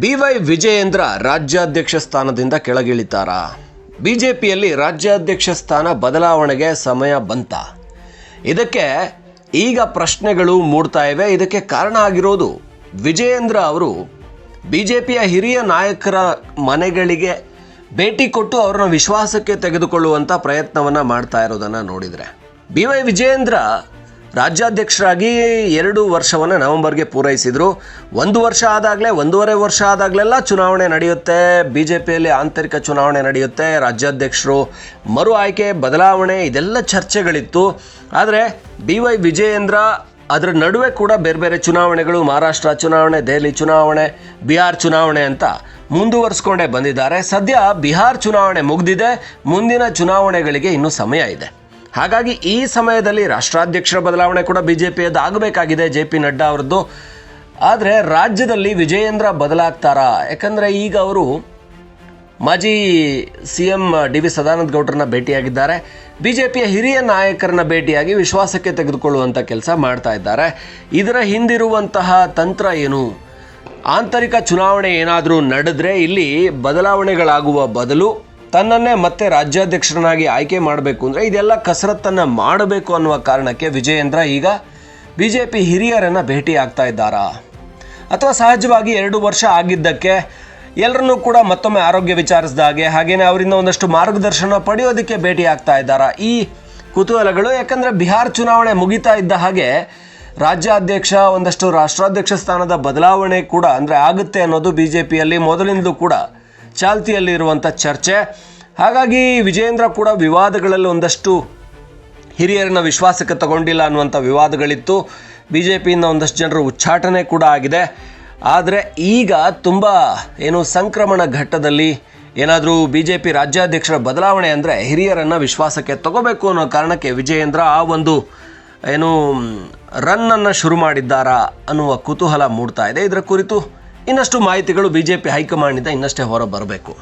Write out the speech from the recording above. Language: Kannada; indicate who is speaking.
Speaker 1: ಬಿ ವೈ ವಿಜಯೇಂದ್ರ ರಾಜ್ಯಾಧ್ಯಕ್ಷ ಸ್ಥಾನದಿಂದ ಕೆಳಗಿಳಿತಾರ? ಬಿಜೆಪಿಯಲ್ಲಿ ರಾಜ್ಯಾಧ್ಯಕ್ಷ ಸ್ಥಾನ ಬದಲಾವಣೆಗೆ ಸಮಯ ಬಂತ. ಇದಕ್ಕೆ ಈಗ ಪ್ರಶ್ನೆಗಳು ಮೂಡ್ತಾ ಇವೆ. ಇದಕ್ಕೆ ಕಾರಣ ಆಗಿರೋದು ವಿಜಯೇಂದ್ರ ಅವರು ಬಿಜೆಪಿಯ ಹಿರಿಯ ನಾಯಕರ ಮನೆಗಳಿಗೆ ಭೇಟಿ ಕೊಟ್ಟು ಅವರನ್ನ ವಿಶ್ವಾಸಕ್ಕೆ ತೆಗೆದುಕೊಳ್ಳುವಂಥ ಪ್ರಯತ್ನವನ್ನು ಮಾಡ್ತಾ ಇರೋದನ್ನು ನೋಡಿದರೆ. ಬಿ ವೈ ವಿಜಯೇಂದ್ರ ರಾಜ್ಯಾಧ್ಯಕ್ಷರಾಗಿ ಎರಡು ವರ್ಷವನ್ನು ನವೆಂಬರ್ಗೆ ಪೂರೈಸಿದರು. ಒಂದು ವರ್ಷ ಆದಾಗಲೇ, ಒಂದೂವರೆ ವರ್ಷ ಆದಾಗಲೆಲ್ಲ ಚುನಾವಣೆ ನಡೆಯುತ್ತೆ. ಬಿ ಜೆ ಪಿಯಲ್ಲಿ ಆಂತರಿಕ ಚುನಾವಣೆ ನಡೆಯುತ್ತೆ. ರಾಜ್ಯಾಧ್ಯಕ್ಷರು ಮರು ಆಯ್ಕೆ, ಬದಲಾವಣೆ, ಇದೆಲ್ಲ ಚರ್ಚೆಗಳಿತ್ತು. ಆದರೆ ಬಿ ವೈ ವಿಜಯೇಂದ್ರ ಅದರ ನಡುವೆ ಕೂಡ ಬೇರೆ ಬೇರೆ ಚುನಾವಣೆಗಳು, ಮಹಾರಾಷ್ಟ್ರ ಚುನಾವಣೆ, ದೆಹಲಿ ಚುನಾವಣೆ, ಬಿಹಾರ್ ಚುನಾವಣೆ ಅಂತ ಮುಂದುವರಿಸ್ಕೊಂಡೇ ಬಂದಿದ್ದಾರೆ. ಸದ್ಯ ಬಿಹಾರ್ ಚುನಾವಣೆ ಮುಗಿದಿದೆ. ಮುಂದಿನ ಚುನಾವಣೆಗಳಿಗೆ ಇನ್ನೂ ಸಮಯ ಇದೆ. ಹಾಗಾಗಿ ಈ ಸಮಯದಲ್ಲಿ ರಾಷ್ಟ್ರಾಧ್ಯಕ್ಷರ ಬದಲಾವಣೆ ಕೂಡ ಬಿ ಜೆ ಪಿಯದ್ದು ಆಗಬೇಕಾಗಿದೆ ಜೆ ಪಿ ನಡ್ಡಾ ಅವರದ್ದು. ಆದರೆ ರಾಜ್ಯದಲ್ಲಿ ವಿಜಯೇಂದ್ರ ಬದಲಾಗ್ತಾರಾ? ಯಾಕಂದರೆ ಈಗ ಅವರು ಮಾಜಿ C M D V Sadananda ಗೌಡ್ರನ್ನ ಭೇಟಿಯಾಗಿದ್ದಾರೆ. ಬಿ ಜೆ ಪಿಯ ಹಿರಿಯ ನಾಯಕರನ್ನ ಭೇಟಿಯಾಗಿ ವಿಶ್ವಾಸಕ್ಕೆ ತೆಗೆದುಕೊಳ್ಳುವಂಥ ಕೆಲಸ ಮಾಡ್ತಾ ಇದ್ದಾರೆ. ಇದರ ಹಿಂದಿರುವಂತಹ ತಂತ್ರ ಏನು? ಆಂತರಿಕ ಚುನಾವಣೆ ಏನಾದರೂ ನಡೆದ್ರೆ ಇಲ್ಲಿ ಬದಲಾವಣೆಗಳಾಗುವ ಬದಲು ತನ್ನನ್ನೇ ಮತ್ತೆ ರಾಜ್ಯಾಧ್ಯಕ್ಷರನ್ನಾಗಿ ಆಯ್ಕೆ ಮಾಡಬೇಕು ಅಂದರೆ ಇದೆಲ್ಲ ಕಸರತ್ತನ್ನು ಮಾಡಬೇಕು ಅನ್ನುವ ಕಾರಣಕ್ಕೆ ವಿಜಯೇಂದ್ರ ಈಗ ಬಿ ಜೆ ಪಿ ಹಿರಿಯರನ್ನು ಭೇಟಿ ಆಗ್ತಾ ಇದ್ದಾರಾ? ಅಥವಾ ಸಹಜವಾಗಿ ಎರಡು ವರ್ಷ ಆಗಿದ್ದಕ್ಕೆ ಎಲ್ಲರನ್ನೂ ಕೂಡ ಮತ್ತೊಮ್ಮೆ ಆರೋಗ್ಯ ವಿಚಾರಿಸಿದ ಹಾಗೆ, ಹಾಗೇನೆ ಅವರಿಂದ ಒಂದಷ್ಟು ಮಾರ್ಗದರ್ಶನ ಪಡೆಯೋದಕ್ಕೆ ಭೇಟಿ ಆಗ್ತಾ ಇದ್ದಾರಾ? ಈ ಕುತೂಹಲಗಳು, ಯಾಕಂದರೆ ಬಿಹಾರ್ ಚುನಾವಣೆ ಮುಗಿತಾ ಇದ್ದ ಹಾಗೆ ರಾಜ್ಯಾಧ್ಯಕ್ಷ, ಒಂದಷ್ಟು ರಾಷ್ಟ್ರಾಧ್ಯಕ್ಷ ಸ್ಥಾನದ ಬದಲಾವಣೆ ಕೂಡ ಅಂದರೆ ಆಗುತ್ತೆ ಅನ್ನೋದು ಬಿ ಜೆ ಪಿಯಲ್ಲಿ ಮೊದಲಿಂದಲೂ ಕೂಡ ಚಾಲ್ತಿಯಲ್ಲಿರುವಂಥ ಚರ್ಚೆ. ಹಾಗಾಗಿ ವಿಜೇಂದ್ರ ಕೂಡ ವಿವಾದಗಳಲ್ಲಿ ಒಂದಷ್ಟು ಹಿರಿಯರನ್ನ ವಿಶ್ವಾಸಕ್ಕೆ ತಗೊಂಡಿಲ್ಲ ಅನ್ನುವಂಥ ವಿವಾದಗಳಿತ್ತು. ಬಿ ಜೆ ಪಿಯಿಂದ ಒಂದಷ್ಟು ಜನರು ಉಚ್ಚಾಟನೆ ಕೂಡ ಆಗಿದೆ. ಆದರೆ ಈಗ ತುಂಬ ಏನು ಸಂಕ್ರಮಣ ಘಟ್ಟದಲ್ಲಿ ಏನಾದರೂ ಬಿ ಜೆ ಪಿ ರಾಜ್ಯಾಧ್ಯಕ್ಷರ ಬದಲಾವಣೆ ಅಂದರೆ ಹಿರಿಯರನ್ನು ವಿಶ್ವಾಸಕ್ಕೆ ತಗೋಬೇಕು ಅನ್ನೋ ಕಾರಣಕ್ಕೆ ವಿಜಯೇಂದ್ರ ಆ ಒಂದು ಏನು ರನ್ನನ್ನು ಶುರು ಮಾಡಿದ್ದಾರಾ ಅನ್ನುವ ಕುತೂಹಲ ಮೂಡ್ತಾ ಇದೆ. ಇದರ ಕುರಿತು ಇನ್ನಷ್ಟು ಮಾಹಿತಿಗಳು ಬಿಜೆಪಿ ಹೈಕಮಾಂಡ್ ಹೈಕಮಾಂಡಿಂದ ಇನ್ನಷ್ಟೇ ಹೊರ ಬರಬೇಕು